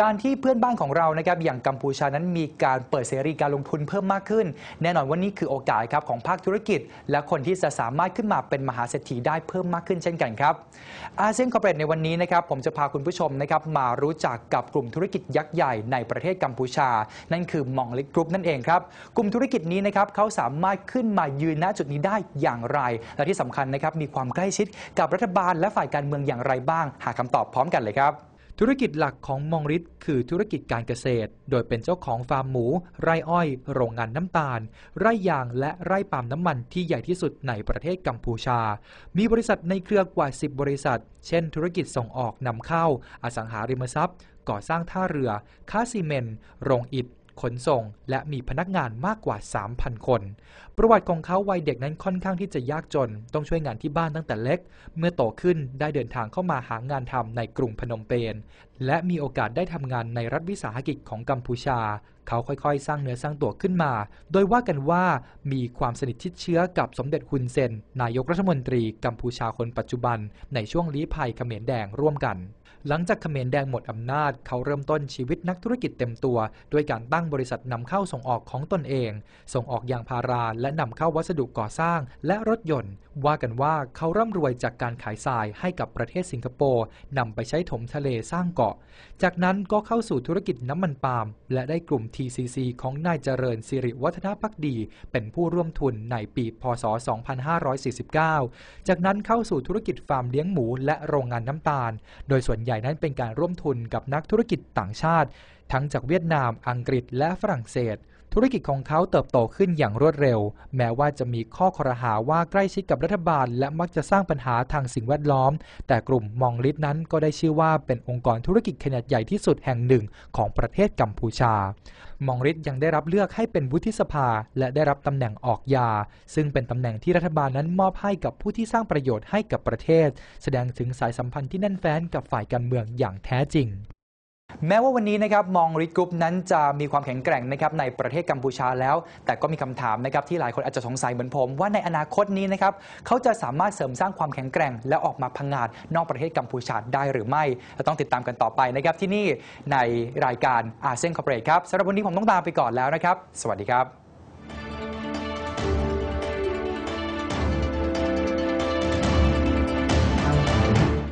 การที่เพื่อนบ้านของเรานะครับอย่างกัมพูชานั้นมีการเปิดเสรีการลงทุนเพิ่มมากขึ้น แน่นอนว่านี่คือโอกาสครับของภาคธุรกิจ และคนที่จะสามารถขึ้นมาเป็นมหาเศรษฐีได้เพิ่มมากขึ้นเช่นกันครับอาเซียนคอร์เปรสในวันนี้นะครับผมจะพาคุณผู้ชมนะครับมารู้จักกับกลุ่มธุรกิจยักษ์ใหญ่ในประเทศกัมพูชา นั่นคือมองลิกกรุ๊ปนั่นเองครับกลุ่มธุรกิจนี้นะครับเขาสามารถขึ้นมายืนณจุดนี้ได้อย่างไร และที่สำคัญนะครับมีความใกล้ชิดกับรัฐบาลและฝ่ายการเมืองอย่างไรบ้าง หาคำตอบพร้อมกันเลยครับ ธุรกิจหลักของมองริดคือธุรกิจการเกษตร โดยเป็นเจ้าของฟาร์มหมู ไร่อ้อย โรงงานน้ำตาล ไร่ยางและไร่ปาล์มน้ำมันที่ใหญ่ที่สุดในประเทศกัมพูชา มีบริษัทในเครือกว่า 10 บริษัท เช่น ธุรกิจส่งออกนำเข้า อสังหาริมทรัพย์ ก่อสร้างท่าเรือ ค้าซีเมนต์ โรงอิฐ ขนส่ง และมีพนักงานมากกว่า 3,000 คน ประวัติของเขาวัยเด็กนั้นค่อนข้างที่จะยากจน ต้องช่วยงานที่บ้านตั้งแต่เล็ก เมื่อโตขึ้นได้เดินทางเข้ามาหางานทำในกรุงพนมเปญ และมีโอกาสได้ทำงานในรัฐวิสาหกิจของกัมพูชา เขาค่อยๆ สร้างเนื้อสร้างตัวขึ้นมา โดยว่ากันว่ามีความสนิทชิดเชื้อกับสมเด็จฮุนเซน นายกรัฐมนตรีกัมพูชาคนปัจจุบัน ในช่วงลี้ภัยเขมรแดงร่วมกัน หลังจากเขมรแดงหมดอำนาจ เขาเริ่มต้นชีวิตนักธุรกิจเต็มตัว ด้วยการตั้งบริษัทนำเข้าส่งออกของตนเอง ส่งออกยางพาราและนำเข้าวัสดุก่อสร้าง และรถยนต์ ว่ากันว่าเขาร่ำรวยจากการขายทรายให้กับประเทศสิงคโปร์นำไปใช้ถมทะเลสร้างเกาะจากนั้นก็เข้าสู่ธุรกิจน้ำมันปาล์มและได้กลุ่ม TCC ของนายเจริญสิริวัฒนพักดี เป็นผู้ร่วมทุนในปีพศ 2549 จากนั้นเข้าสู่ธุรกิจฟาร์มเลี้ยงหมูและโรงงานน้ำตาล โดยส่วนใหญ่นั้นเป็นการร่วมทุนกับนักธุรกิจต่างชาติ ทั้งจากเวียดนาม อังกฤษและฝรั่งเศส ธุรกิจของเขาเติบโตขึ้นอย่างรวดเร็ว แม้ว่าจะมีข้อคอรหาว่าใกล้ชิดกับรัฐบาล และมักจะสร้างปัญหาทางสิ่งแวดล้อม แต่กลุ่มมองลิดนั้นก็ได้ชื่อว่าเป็นองค์กรธุรกิจขนาดใหญ่ที่สุดแห่งหนึ่งของประเทศกัมพูชา มองริดยังได้รับเลือกให้เป็นวุฒิสภา และได้รับตำแหน่งออกยา ซึ่งเป็นตำแหน่งที่รัฐบาลนั้นมอบให้กับผู้ที่สร้างประโยชน์ให้กับประเทศ แสดงถึงสายสัมพันธ์ที่แน่นแฟ้นกับฝ่ายการเมืองอย่างแท้จริง แม้ว่าวันนี้นะครับมองริดกรุ๊ปนั้นจะมีความแข็งแกร่งนะครับในประเทศกัมพูชาแล้ว แต่ก็มีคำถามนะครับที่หลายคนอาจจะสงสัยเหมือนผม ว่าในอนาคตนี้นะครับเขาจะสามารถเสริมสร้างความแข็งแกร่ง และออกมาพังงาดนอกประเทศกัมพูชาได้หรือไม่เราต้องติดตามกันต่อไปนะครับที่นี่ในรายการอาเซียนคอร์เปรสครับสำหรับวันนี้ผมต้องลาไปก่อนแล้วนะครับ สวัสดีครับ